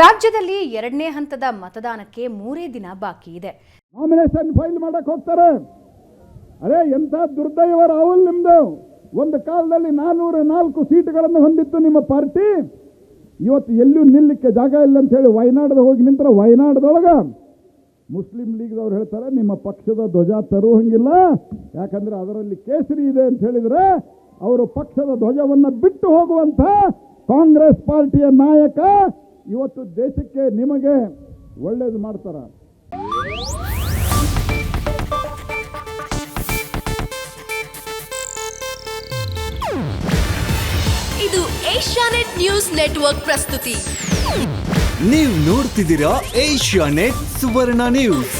ರಾಜ್ಯದಲ್ಲಿ ಎರಡನೇ ಹಂತದ ಮತದಾನಕ್ಕೆ ಮೂರೇ ದಿನ ಬಾಕಿ ಇದೆ. ನಾಮಿನೇಷನ್ ಫೈಲ್ ಮಾಡಕ್ ಹೋಗ್ತಾರೆ. ಅರೆ, ಎಂಥ ದುರ್ದೈವ ರಾಹುಲ್ ನಿಮ್ದು. ಒಂದು ಕಾಲದಲ್ಲಿ ನಾನ್ನೂರ ನಾಲ್ಕು ಸೀಟ್ಗಳನ್ನು ಹೊಂದಿತ್ತು ನಿಮ್ಮ ಪಾರ್ಟಿ. ಇವತ್ತು ಎಲ್ಲೂ ನಿಲ್ಲಕ್ಕೆ ಜಾಗ ಇಲ್ಲ ಅಂತ ಹೇಳಿ ವಯನಾಡದ ಹೋಗಿ ನಿಂತರ ವಯನಾಡದೊಳಗ ಮುಸ್ಲಿಂ ಲೀಗ್ದವ್ರು ಹೇಳ್ತಾರೆ, ನಿಮ್ಮ ಪಕ್ಷದ ಧ್ವಜ ತರುವಂಗಿಲ್ಲ. ಯಾಕಂದ್ರೆ ಅದರಲ್ಲಿ ಕೇಸರಿ ಇದೆ ಅಂತ ಹೇಳಿದ್ರೆ ಅವರು ಪಕ್ಷದ ಧ್ವಜವನ್ನು ಬಿಟ್ಟು ಹೋಗುವಂಥ ಕಾಂಗ್ರೆಸ್ ಪಾರ್ಟಿಯ ನಾಯಕ ಇವತ್ತು ದೇಶಕ್ಕೆ ನಿಮಗೆ ಒಳ್ಳೇದು ಮಾಡ್ತಾರ. ಇದು ಏಷ್ಯಾನೆಟ್ ನ್ಯೂಸ್ ನೆಟ್ವರ್ಕ್ ಪ್ರಸ್ತುತಿ. ನೀವು ನೋಡ್ತಿದ್ದೀರಾ ಏಷ್ಯಾನೆಟ್ ಸುವರ್ಣ ನ್ಯೂಸ್.